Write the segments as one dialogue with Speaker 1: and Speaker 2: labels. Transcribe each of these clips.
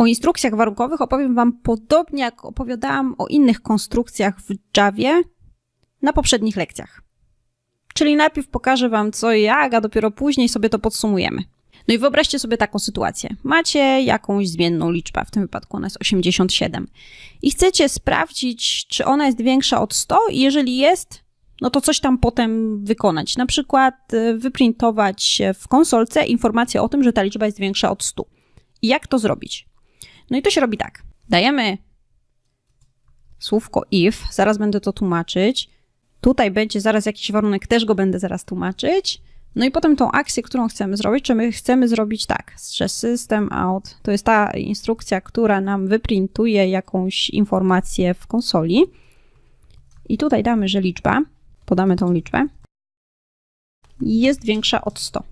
Speaker 1: O instrukcjach warunkowych opowiem Wam podobnie jak opowiadałam o innych konstrukcjach w Javie na poprzednich lekcjach. Czyli najpierw pokażę Wam co i jak, a dopiero później sobie to podsumujemy. No i wyobraźcie sobie taką sytuację. Macie jakąś zmienną liczbę, w tym wypadku ona jest 87. I chcecie sprawdzić, czy ona jest większa od 100 i jeżeli jest, no to coś tam potem wykonać. Na przykład y, wyprintować w konsolce informację o tym, że ta liczba jest większa od 100. I jak to zrobić? No i to się robi tak. Dajemy słówko if, zaraz będę to tłumaczyć. Tutaj będzie zaraz jakiś warunek, też go będę zaraz tłumaczyć. No i potem tą akcję, którą chcemy zrobić, czy my chcemy zrobić tak, że system out to jest ta instrukcja, która nam wyprintuje jakąś informację w konsoli. I tutaj damy, że liczba, podamy tą liczbę, jest większa od 100.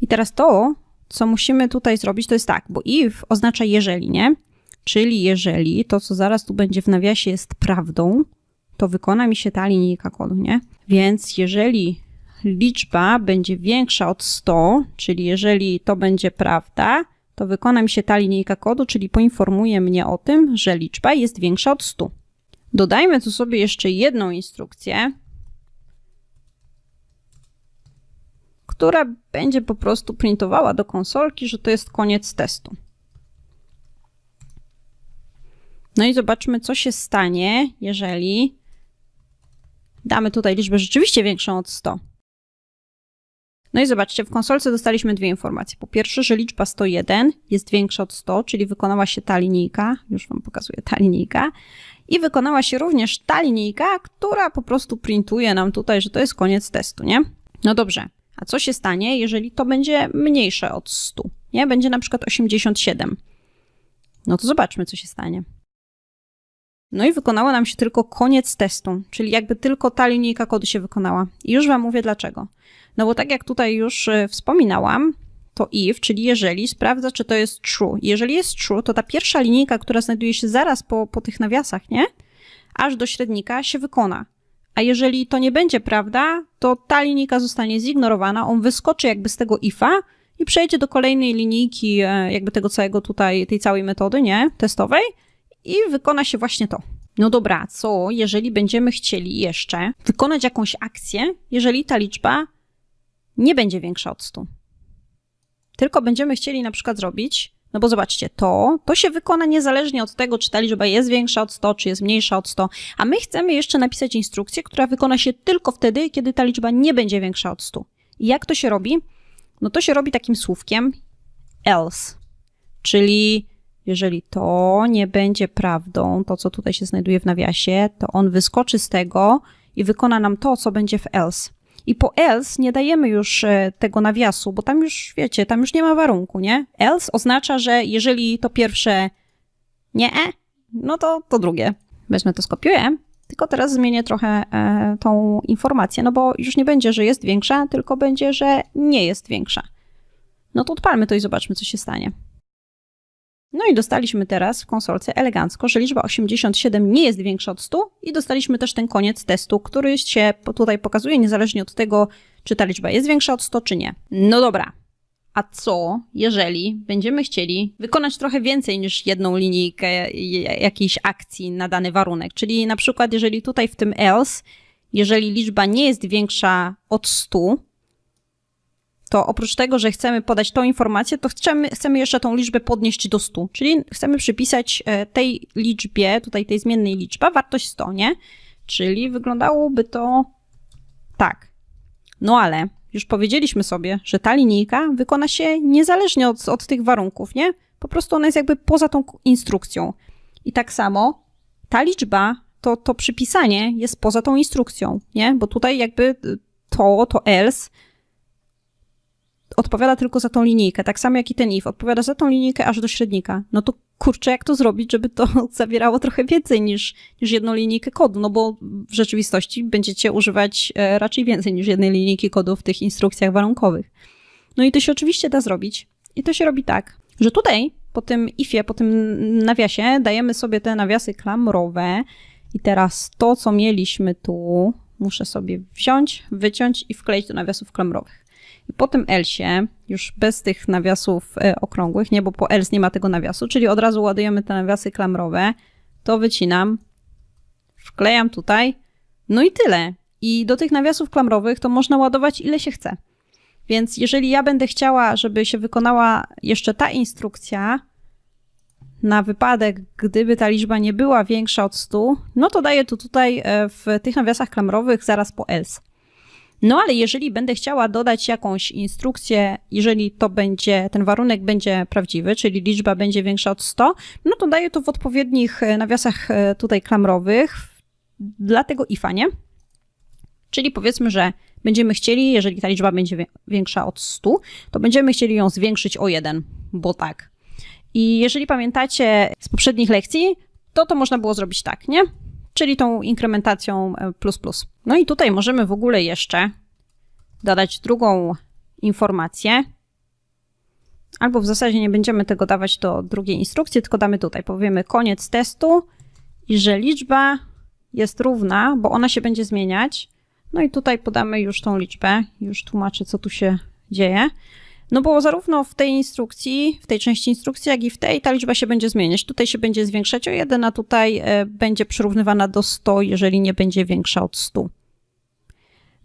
Speaker 1: I teraz to, co musimy tutaj zrobić, to jest tak, bo if oznacza jeżeli, nie? Czyli jeżeli to, co zaraz tu będzie w nawiasie jest prawdą, to wykona mi się ta linijka kodu, nie? Więc jeżeli liczba będzie większa od 100, czyli jeżeli to będzie prawda, to wykona mi się ta linijka kodu, czyli poinformuje mnie o tym, że liczba jest większa od 100. Dodajmy tu sobie jeszcze jedną instrukcję, która będzie po prostu printowała do konsolki, że to jest koniec testu. No i zobaczmy, co się stanie, jeżeli damy tutaj liczbę rzeczywiście większą od 100. No i zobaczcie, w konsolce dostaliśmy dwie informacje. Po pierwsze, że liczba 101 jest większa od 100, czyli wykonała się ta linijka, już Wam pokazuję ta linijka, i wykonała się również ta linijka, która po prostu printuje nam tutaj, że to jest koniec testu, nie? No dobrze, a co się stanie, jeżeli to będzie mniejsze od 100, nie? Będzie na przykład 87. No to zobaczmy, co się stanie. No i wykonała nam się tylko koniec testu, czyli jakby tylko ta linijka kodu się wykonała. I już Wam mówię dlaczego. No bo tak jak tutaj już y, wspominałam, to if, czyli jeżeli, sprawdza, czy to jest true. Jeżeli jest true, to ta pierwsza linijka, która znajduje się zaraz po, po tych nawiasach, nie? Aż do średnika się wykona. A jeżeli to nie będzie prawda, to ta linijka zostanie zignorowana, on wyskoczy jakby z tego ifa i przejdzie do kolejnej linijki e, jakby tego całego tutaj, tej całej metody, nie? Testowej i wykona się właśnie to. No dobra, co jeżeli będziemy chcieli jeszcze wykonać jakąś akcję, jeżeli ta liczba nie będzie większa od 100? Tylko będziemy chcieli na przykład zrobić, no bo zobaczcie, to, to się wykona niezależnie od tego, czy ta liczba jest większa od 100, czy jest mniejsza od 100, a my chcemy jeszcze napisać instrukcję, która wykona się tylko wtedy, kiedy ta liczba nie będzie większa od 100. I jak to się robi? No to się robi takim słówkiem else, czyli jeżeli to nie będzie prawdą, to co tutaj się znajduje w nawiasie, to on wyskoczy z tego i wykona nam to, co będzie w else. I po else nie dajemy już e, tego nawiasu, bo tam już, wiecie, tam już nie ma warunku, nie? Else oznacza, że jeżeli to pierwsze nie, no to to drugie. Wezmę to, skopiuję, tylko teraz zmienię trochę e, tą informację, no bo już nie będzie, że jest większa, tylko będzie, że nie jest większa. No to odpalmy to i zobaczmy, co się stanie. No i dostaliśmy teraz w konsolce elegancko, że liczba 87 nie jest większa od 100 i dostaliśmy też ten koniec testu, który się tutaj pokazuje niezależnie od tego, czy ta liczba jest większa od 100 czy nie. No dobra. A co, jeżeli będziemy chcieli wykonać trochę więcej niż jedną linijkę jakiejś akcji na dany warunek? Czyli na przykład, jeżeli tutaj w tym else, jeżeli liczba nie jest większa od 100, to oprócz tego, że chcemy podać tą informację, to chcemy, chcemy jeszcze tą liczbę podnieść do 100, czyli chcemy przypisać e, tej liczbie, tutaj tej zmiennej liczba, wartość 100, nie? Czyli wyglądałoby to tak. No ale już powiedzieliśmy sobie, że ta linijka wykona się niezależnie od, od tych warunków, nie? Po prostu ona jest jakby poza tą instrukcją. I tak samo ta liczba, to, to przypisanie jest poza tą instrukcją, nie? Bo tutaj jakby to, to else odpowiada tylko za tą linijkę, tak samo jak i ten if, odpowiada za tą linijkę aż do średnika. No to kurczę, jak to zrobić, żeby to zawierało trochę więcej niż, niż jedną linijkę kodu, no bo w rzeczywistości będziecie używać e, raczej więcej niż jednej linijki kodu w tych instrukcjach warunkowych. No i to się oczywiście da zrobić. I to się robi tak, że tutaj po tym ifie, po tym nawiasie dajemy sobie te nawiasy klamrowe i teraz to, co mieliśmy tu, muszę sobie wziąć, wyciąć i wkleić do nawiasów klamrowych. I po tym elsie, już bez tych nawiasów e, okrągłych, nie, bo po else nie ma tego nawiasu, czyli od razu ładujemy te nawiasy klamrowe, to wycinam, wklejam tutaj, no i tyle. I do tych nawiasów klamrowych to można ładować ile się chce. Więc jeżeli ja będę chciała, żeby się wykonała jeszcze ta instrukcja, na wypadek, gdyby ta liczba nie była większa od 100, no to daję to tutaj e, w tych nawiasach klamrowych zaraz po else. No ale jeżeli będę chciała dodać jakąś instrukcję, jeżeli to będzie, ten warunek będzie prawdziwy, czyli liczba będzie większa od 100, no to daję to w odpowiednich e, nawiasach e, tutaj klamrowych dla tego ifa, nie? Czyli powiedzmy, że będziemy chcieli, jeżeli ta liczba będzie większa od 100, to będziemy chcieli ją zwiększyć o 1, bo tak. I jeżeli pamiętacie z poprzednich lekcji, to to można było zrobić tak, nie? Czyli tą inkrementacją e, plus plus. No i tutaj możemy w ogóle jeszcze dodać drugą informację. Albo w zasadzie nie będziemy tego dawać do drugiej instrukcji, tylko damy tutaj. Powiemy koniec testu i że liczba jest równa, bo ona się będzie zmieniać. No i tutaj podamy już tą liczbę. Już tłumaczę, co tu się dzieje. No bo zarówno w tej instrukcji, w tej części instrukcji, jak i w tej, ta liczba się będzie zmieniać. Tutaj się będzie zwiększać o 1, a tutaj e, będzie przyrównywana do 100, jeżeli nie będzie większa od 100.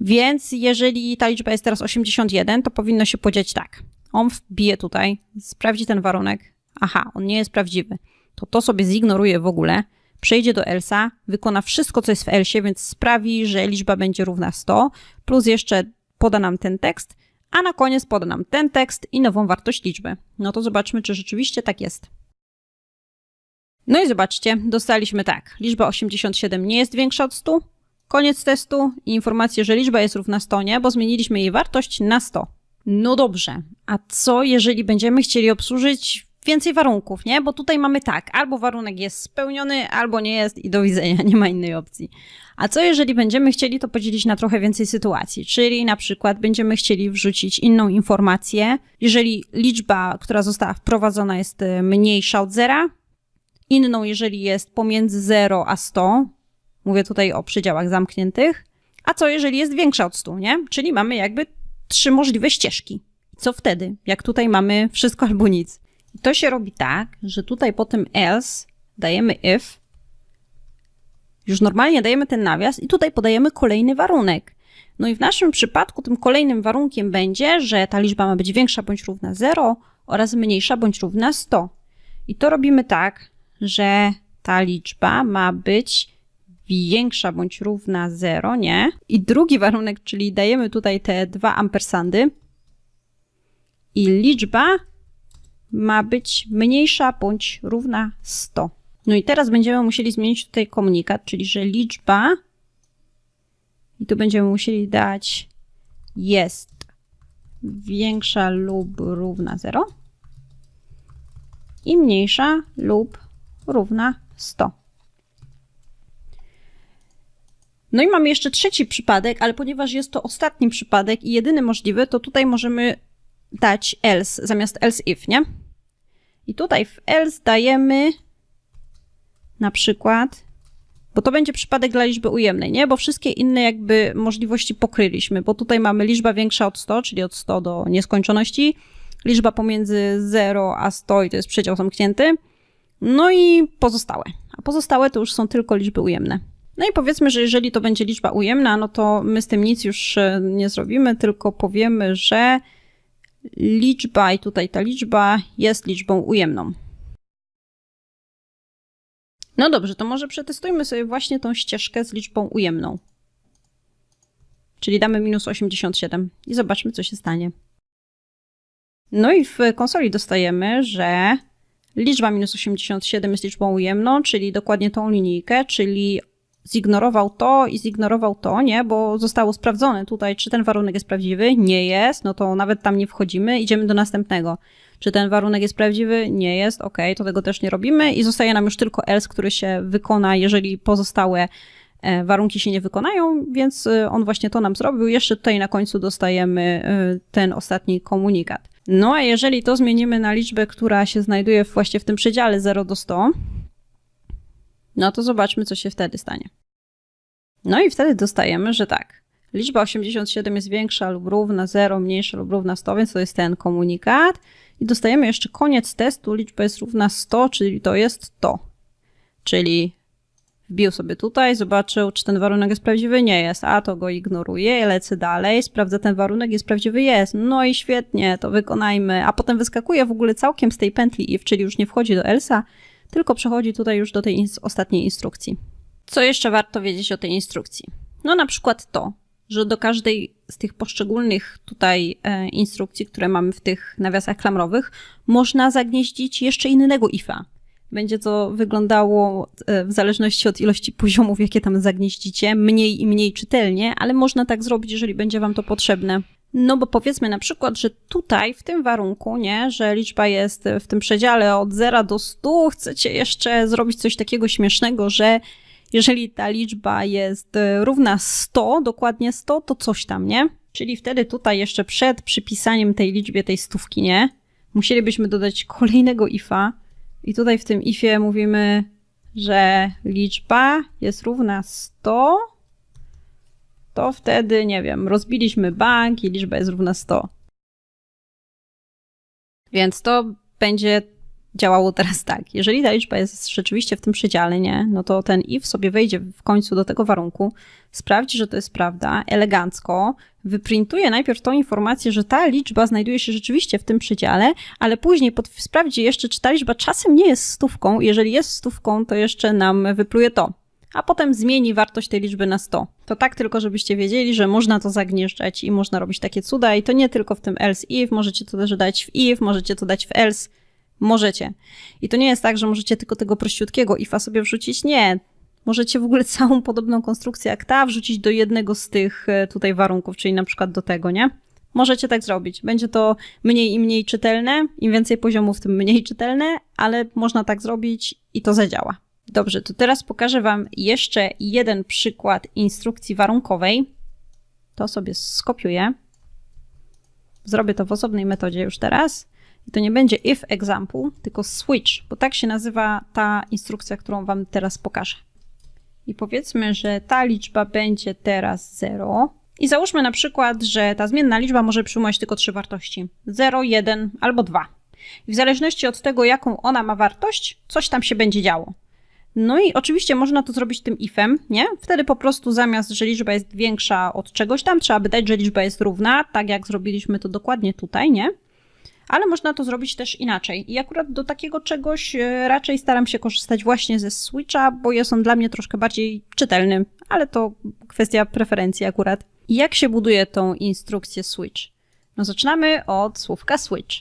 Speaker 1: Więc jeżeli ta liczba jest teraz 81, to powinno się podziać tak. On wbije tutaj, sprawdzi ten warunek. Aha, on nie jest prawdziwy. To to sobie zignoruje w ogóle, przejdzie do elsa, wykona wszystko, co jest w elsie, więc sprawi, że liczba będzie równa 100, plus jeszcze poda nam ten tekst, a na koniec poda nam ten tekst i nową wartość liczby. No to zobaczmy, czy rzeczywiście tak jest. No i zobaczcie, dostaliśmy tak. Liczba 87 nie jest większa od 100. Koniec testu i informację, że liczba jest równa 100, nie? Bo zmieniliśmy jej wartość na 100. No dobrze, a co jeżeli będziemy chcieli obsłużyć więcej warunków, nie? Bo tutaj mamy tak, albo warunek jest spełniony, albo nie jest i do widzenia, nie ma innej opcji. A co jeżeli będziemy chcieli to podzielić na trochę więcej sytuacji? Czyli na przykład będziemy chcieli wrzucić inną informację, jeżeli liczba, która została wprowadzona jest e, mniejsza od zera, inną jeżeli jest pomiędzy 0 a 100, mówię tutaj o przedziałach zamkniętych, a co jeżeli jest większa od 100, nie? Czyli mamy jakby trzy możliwe ścieżki. Co wtedy? Jak tutaj mamy wszystko albo nic. To się robi tak, że tutaj po tym else dajemy if, już normalnie dajemy ten nawias i tutaj podajemy kolejny warunek. No i w naszym przypadku tym kolejnym warunkiem będzie, że ta liczba ma być większa bądź równa 0 oraz mniejsza bądź równa 100. I to robimy tak, że ta liczba ma być większa bądź równa 0, nie? I drugi warunek, czyli dajemy tutaj te dwa ampersandy i liczba ma być mniejsza bądź równa 100. No i teraz będziemy musieli zmienić tutaj komunikat, czyli że liczba i tu będziemy musieli dać jest większa lub równa 0 i mniejsza lub równa 100. No i mamy jeszcze trzeci przypadek, ale ponieważ jest to ostatni przypadek i jedyny możliwy, to tutaj możemy dać else zamiast else if, nie? I tutaj w else dajemy na przykład, bo to będzie przypadek dla liczby ujemnej, nie? Bo wszystkie inne jakby możliwości pokryliśmy, bo tutaj mamy liczba większa od 100, czyli od 100 do nieskończoności, liczba pomiędzy 0 a 100 i to jest przedział zamknięty, no i pozostałe. A pozostałe to już są tylko liczby ujemne. No i powiedzmy, że jeżeli to będzie liczba ujemna, no to my z tym nic już e, nie zrobimy, tylko powiemy, że liczba i tutaj ta liczba jest liczbą ujemną. No dobrze, to może przetestujmy sobie właśnie tą ścieżkę z liczbą ujemną. Czyli damy minus 87 i zobaczmy, co się stanie. No i w konsoli dostajemy, że liczba minus 87 jest liczbą ujemną, czyli dokładnie tą linijkę, czyli zignorował to i zignorował to, nie, bo zostało sprawdzone tutaj, czy ten warunek jest prawdziwy. Nie jest, no to nawet tam nie wchodzimy, idziemy do następnego. Czy ten warunek jest prawdziwy? Nie jest, ok, to tego też nie robimy i zostaje nam już tylko else, który się wykona, jeżeli pozostałe e, warunki się nie wykonają, więc e, on właśnie to nam zrobił. Jeszcze tutaj na końcu dostajemy e, ten ostatni komunikat. No a jeżeli to zmienimy na liczbę, która się znajduje właśnie w tym przedziale 0 do 100, no to zobaczmy, co się wtedy stanie. No i wtedy dostajemy, że tak. liczba 87 jest większa lub równa 0, mniejsza lub równa 100, więc to jest ten komunikat. I dostajemy jeszcze koniec testu, liczba jest równa 100, czyli to jest to. Czyli wbił sobie tutaj, zobaczył, czy ten warunek jest prawdziwy, nie jest, a to go ignoruję, lecę dalej, sprawdzę ten warunek, jest prawdziwy, jest, no i świetnie, to wykonajmy, a potem wyskakuje w ogóle całkiem z tej pętli czyli już nie wchodzi do elsa, tylko przechodzi tutaj już do tej ins ostatniej instrukcji. Co jeszcze warto wiedzieć o tej instrukcji? No na przykład to, że do każdej z tych poszczególnych tutaj e, instrukcji, które mamy w tych nawiasach klamrowych, można zagnieździć jeszcze innego ifa. Będzie to wyglądało e, w zależności od ilości poziomów, jakie tam zagnieździcie, mniej i mniej czytelnie, ale można tak zrobić, jeżeli będzie wam to potrzebne. No bo powiedzmy na przykład, że tutaj w tym warunku, nie, że liczba jest w tym przedziale od 0 do 100, chcecie jeszcze zrobić coś takiego śmiesznego, że jeżeli ta liczba jest e, równa 100, dokładnie 100, to coś tam, nie? Czyli wtedy tutaj jeszcze przed przypisaniem tej liczbie tej stówki, nie? Musielibyśmy dodać kolejnego ifa, i tutaj w tym ifie mówimy, że liczba jest równa 100, to wtedy, nie wiem, rozbiliśmy bank i liczba jest równa 100. Więc to będzie działało teraz tak. Jeżeli ta liczba jest rzeczywiście w tym przedziale, nie, no to ten if sobie wejdzie w końcu do tego warunku, sprawdzi, że to jest prawda, elegancko, wyprintuje najpierw tą informację, że ta liczba znajduje się rzeczywiście w tym przedziale, ale później pod, sprawdzi jeszcze, czy ta liczba czasem nie jest stówką. Jeżeli jest stówką, to jeszcze nam wypluje to. A potem zmieni wartość tej liczby na 100. To tak tylko, żebyście wiedzieli, że można to zagnieżdżać i można robić takie cuda i to nie tylko w tym else if, możecie to też dać w if, możecie to dać w else, Możecie. I to nie jest tak, że możecie tylko tego prościutkiego ifa sobie wrzucić. Nie. Możecie w ogóle całą podobną konstrukcję jak ta wrzucić do jednego z tych e, tutaj warunków, czyli na przykład do tego, nie? Możecie tak zrobić. Będzie to mniej i mniej czytelne. Im więcej poziomów, tym mniej czytelne, ale można tak zrobić i to zadziała. Dobrze, to teraz pokażę Wam jeszcze jeden przykład instrukcji warunkowej. To sobie skopiuję. Zrobię to w osobnej metodzie już teraz. I to nie będzie if example, tylko switch, bo tak się nazywa ta instrukcja, którą wam teraz pokażę. I powiedzmy, że ta liczba będzie teraz 0. I załóżmy na przykład, że ta zmienna liczba może przyjmować tylko trzy wartości: 0, 1 albo 2. I w zależności od tego, jaką ona ma wartość, coś tam się będzie działo. No i oczywiście można to zrobić tym ifem, nie? Wtedy po prostu zamiast, że liczba jest większa od czegoś tam, trzeba by dać, że liczba jest równa, tak jak zrobiliśmy to dokładnie tutaj, nie? ale można to zrobić też inaczej. I akurat do takiego czegoś e, raczej staram się korzystać właśnie ze Switcha, bo jest on dla mnie troszkę bardziej czytelny, ale to kwestia preferencji akurat. I jak się buduje tą instrukcję Switch? No zaczynamy od słówka Switch.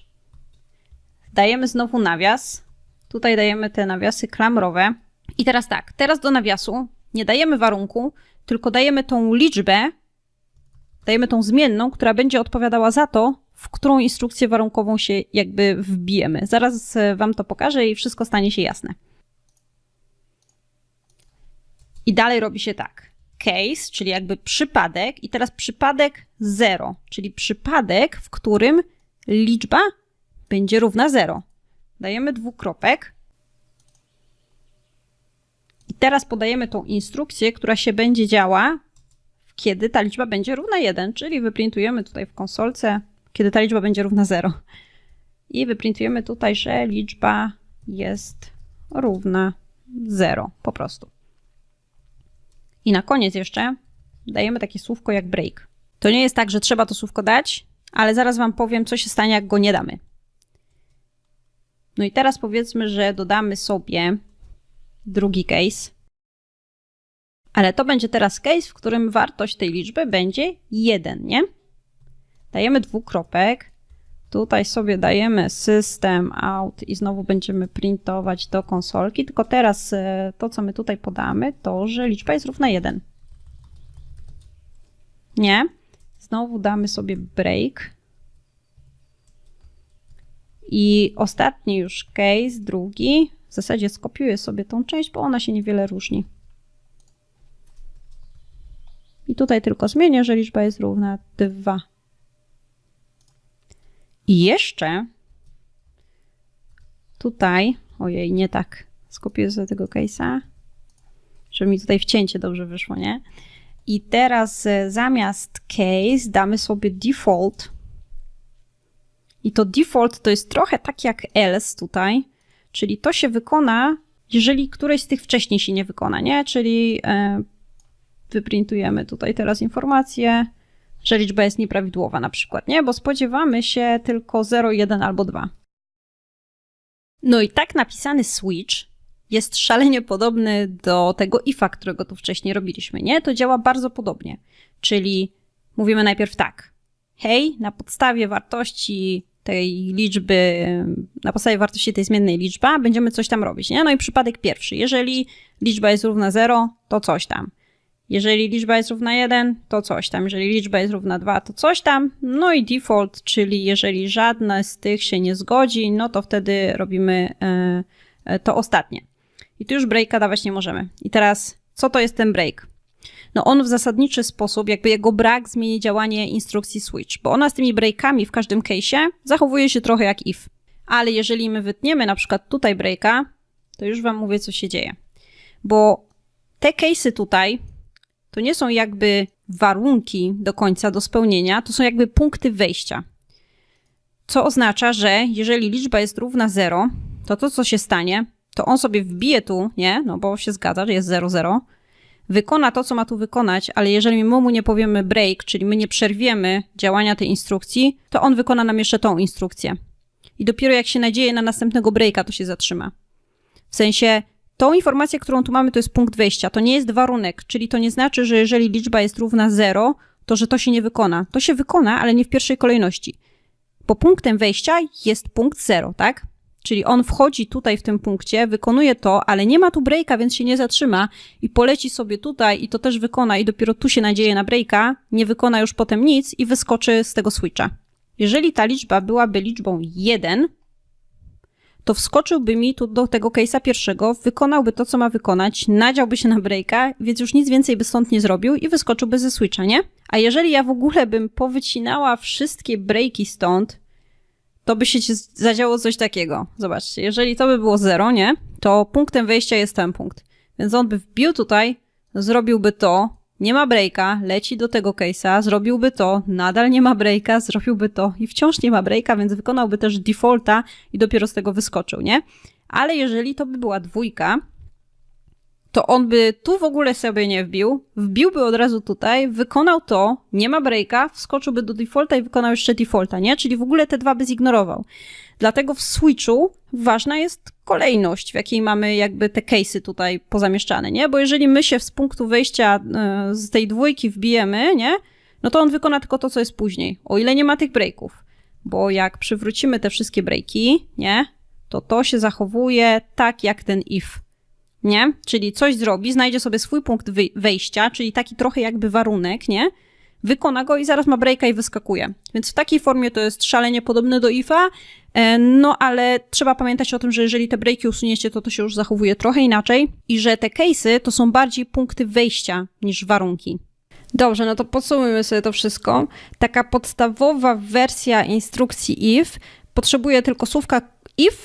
Speaker 1: Dajemy znowu nawias. Tutaj dajemy te nawiasy klamrowe. I teraz tak, teraz do nawiasu nie dajemy warunku, tylko dajemy tą liczbę, dajemy tą zmienną, która będzie odpowiadała za to, w którą instrukcję warunkową się jakby wbijemy. Zaraz e, Wam to pokażę i wszystko stanie się jasne. I dalej robi się tak. Case, czyli jakby przypadek, i teraz przypadek 0, czyli przypadek, w którym liczba będzie równa 0. Dajemy dwukropek. Teraz podajemy tą instrukcję, która się będzie działa, kiedy ta liczba będzie równa 1, czyli wyprintujemy tutaj w konsolce kiedy ta liczba będzie równa 0. I wyprintujemy tutaj, że liczba jest równa 0 po prostu. I na koniec jeszcze dajemy takie słówko jak break. To nie jest tak, że trzeba to słówko dać, ale zaraz Wam powiem, co się stanie, jak go nie damy. No i teraz powiedzmy, że dodamy sobie drugi case. Ale to będzie teraz case, w którym wartość tej liczby będzie 1, nie? Dajemy dwukropek. Tutaj sobie dajemy system out i znowu będziemy printować do konsolki, tylko teraz e, to, co my tutaj podamy, to, że liczba jest równa 1. Nie. Znowu damy sobie break. I ostatni już case, drugi. Zasadzie skopiuję sobie tą część, bo ona się niewiele różni. I tutaj tylko zmienię, że liczba jest równa 2. I jeszcze tutaj, ojej, nie tak, skopiuję sobie tego case'a, żeby mi tutaj wcięcie dobrze wyszło, nie? I teraz e, zamiast case damy sobie default. I to default to jest trochę tak jak else tutaj, czyli to się wykona, jeżeli któreś z tych wcześniej się nie wykona, nie? Czyli e, wyprintujemy tutaj teraz informację, że liczba jest nieprawidłowa na przykład, nie? Bo spodziewamy się tylko 0, 1 albo 2. No i tak napisany switch jest szalenie podobny do tego ifa, którego tu wcześniej robiliśmy, nie? To działa bardzo podobnie. Czyli mówimy najpierw tak. Hej, na podstawie wartości tej liczby, na podstawie wartości tej zmiennej liczba, będziemy coś tam robić, nie? No i przypadek pierwszy. Jeżeli liczba jest równa 0, to coś tam. Jeżeli liczba jest równa 1, to coś tam. Jeżeli liczba jest równa 2, to coś tam. No i default, czyli jeżeli żadna z tych się nie zgodzi, no to wtedy robimy e, e, to ostatnie. I tu już breaka dawać nie możemy. I teraz, co to jest ten break? No on w zasadniczy sposób, jakby jego brak zmieni działanie instrukcji switch, bo ona z tymi breakami w każdym case'ie zachowuje się trochę jak if. Ale jeżeli my wytniemy na przykład tutaj breaka, to już wam mówię, co się dzieje. Bo te case'y tutaj to nie są jakby warunki do końca do spełnienia, to są jakby punkty wejścia. Co oznacza, że jeżeli liczba jest równa 0, to to, co się stanie, to on sobie wbije tu, nie? No bo się zgadza, że jest 0, 0. Wykona to, co ma tu wykonać, ale jeżeli my mu nie powiemy break, czyli my nie przerwiemy działania tej instrukcji, to on wykona nam jeszcze tą instrukcję. I dopiero jak się nadzieje na następnego breaka, to się zatrzyma. W sensie, tą informację, którą tu mamy, to jest punkt wejścia. To nie jest warunek, czyli to nie znaczy, że jeżeli liczba jest równa 0, to że to się nie wykona. To się wykona, ale nie w pierwszej kolejności. Bo punktem wejścia jest punkt 0, tak? Czyli on wchodzi tutaj w tym punkcie, wykonuje to, ale nie ma tu breaka, więc się nie zatrzyma i poleci sobie tutaj i to też wykona i dopiero tu się nadzieje na breaka, nie wykona już potem nic i wyskoczy z tego switcha. Jeżeli ta liczba byłaby liczbą 1, to wskoczyłby mi tu do tego case'a pierwszego, wykonałby to, co ma wykonać, nadziałby się na breaka, więc już nic więcej by stąd nie zrobił i wyskoczyłby ze switcha, nie? A jeżeli ja w ogóle bym powycinała wszystkie breaki stąd, to by się zadziało coś takiego. Zobaczcie, jeżeli to by było 0, nie? To punktem wejścia jest ten punkt. Więc on by wbił tutaj, zrobiłby to, nie ma breaka, leci do tego case'a, zrobiłby to, nadal nie ma breaka, zrobiłby to i wciąż nie ma breaka, więc wykonałby też defaulta i dopiero z tego wyskoczył, nie? Ale jeżeli to by była dwójka, to on by tu w ogóle sobie nie wbił, wbiłby od razu tutaj, wykonał to, nie ma breaka, wskoczyłby do defaulta i wykonał jeszcze defaulta, nie? Czyli w ogóle te dwa by zignorował. Dlatego w switchu ważna jest kolejność, w jakiej mamy jakby te case'y tutaj pozamieszczane, nie? Bo jeżeli my się z punktu wejścia e, z tej dwójki wbijemy, nie? No to on wykona tylko to, co jest później, o ile nie ma tych breaków. Bo jak przywrócimy te wszystkie breaki, nie? To to się zachowuje tak jak ten if nie? Czyli coś zrobi, znajdzie sobie swój punkt wejścia, czyli taki trochę jakby warunek, nie? Wykona go i zaraz ma breaka i wyskakuje. Więc w takiej formie to jest szalenie podobne do IFA, e, no ale trzeba pamiętać o tym, że jeżeli te breaki usuniecie, to to się już zachowuje trochę inaczej i że te case'y to są bardziej punkty wejścia niż warunki. Dobrze, no to podsumujmy sobie to wszystko. Taka podstawowa wersja instrukcji if potrzebuje tylko słówka if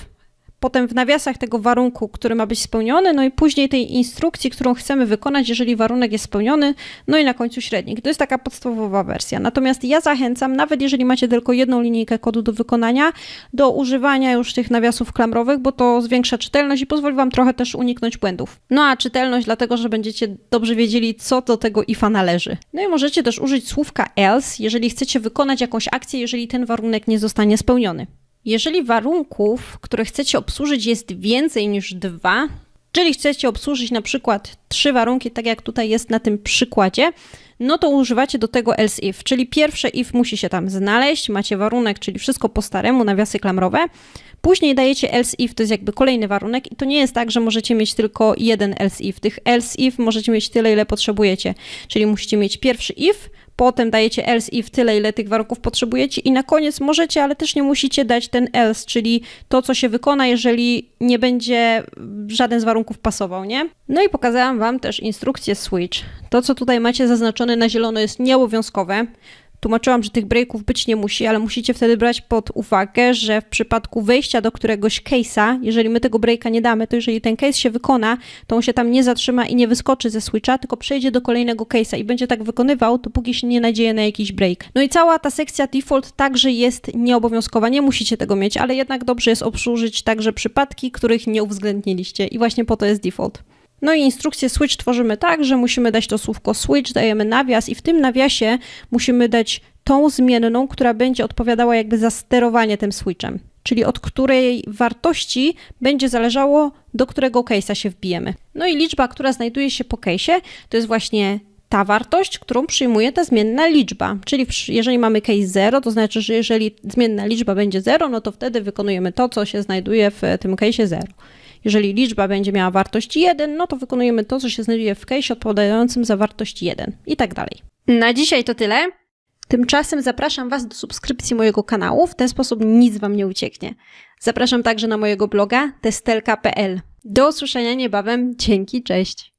Speaker 1: potem w nawiasach tego warunku, który ma być spełniony, no i później tej instrukcji, którą chcemy wykonać, jeżeli warunek jest spełniony, no i na końcu średnik. To jest taka podstawowa wersja. Natomiast ja zachęcam, nawet jeżeli macie tylko jedną linijkę kodu do wykonania, do używania już tych nawiasów klamrowych, bo to zwiększa czytelność i pozwoli Wam trochę też uniknąć błędów. No a czytelność dlatego, że będziecie dobrze wiedzieli, co do tego ifa należy. No i możecie też użyć słówka else, jeżeli chcecie wykonać jakąś akcję, jeżeli ten warunek nie zostanie spełniony. Jeżeli warunków, które chcecie obsłużyć jest więcej niż dwa, czyli chcecie obsłużyć na przykład trzy warunki, tak jak tutaj jest na tym przykładzie, no to używacie do tego else if, czyli pierwsze if musi się tam znaleźć, macie warunek, czyli wszystko po staremu, nawiasy klamrowe. Później dajecie else if, to jest jakby kolejny warunek i to nie jest tak, że możecie mieć tylko jeden else if. Tych else if możecie mieć tyle, ile potrzebujecie. Czyli musicie mieć pierwszy if, potem dajecie else if tyle, ile tych warunków potrzebujecie i na koniec możecie, ale też nie musicie dać ten else, czyli to, co się wykona, jeżeli nie będzie żaden z warunków pasował, nie? No i pokazałam Wam też instrukcję switch. To, co tutaj macie zaznaczone na zielono jest nieobowiązkowe. Tłumaczyłam, że tych breaków być nie musi, ale musicie wtedy brać pod uwagę, że w przypadku wejścia do któregoś case'a, jeżeli my tego breaka nie damy, to jeżeli ten case się wykona, to on się tam nie zatrzyma i nie wyskoczy ze switcha, tylko przejdzie do kolejnego case'a i będzie tak wykonywał, dopóki się nie nadzieje na jakiś break. No i cała ta sekcja default także jest nieobowiązkowa, nie musicie tego mieć, ale jednak dobrze jest obsłużyć także przypadki, których nie uwzględniliście i właśnie po to jest default. No i instrukcję switch tworzymy tak, że musimy dać to słówko switch, dajemy nawias i w tym nawiasie musimy dać tą zmienną, która będzie odpowiadała jakby za sterowanie tym switchem, czyli od której wartości będzie zależało, do którego case'a się wbijemy. No i liczba, która znajduje się po case'ie, to jest właśnie ta wartość, którą przyjmuje ta zmienna liczba. Czyli jeżeli mamy case 0, to znaczy, że jeżeli zmienna liczba będzie 0, no to wtedy wykonujemy to, co się znajduje w tym case'ie 0. Jeżeli liczba będzie miała wartość 1, no to wykonujemy to, co się znajduje w case odpowiadającym za wartość 1 i tak dalej. Na dzisiaj to tyle. Tymczasem zapraszam Was do subskrypcji mojego kanału, w ten sposób nic Wam nie ucieknie. Zapraszam także na mojego bloga testelka.pl. Do usłyszenia niebawem, dzięki, cześć!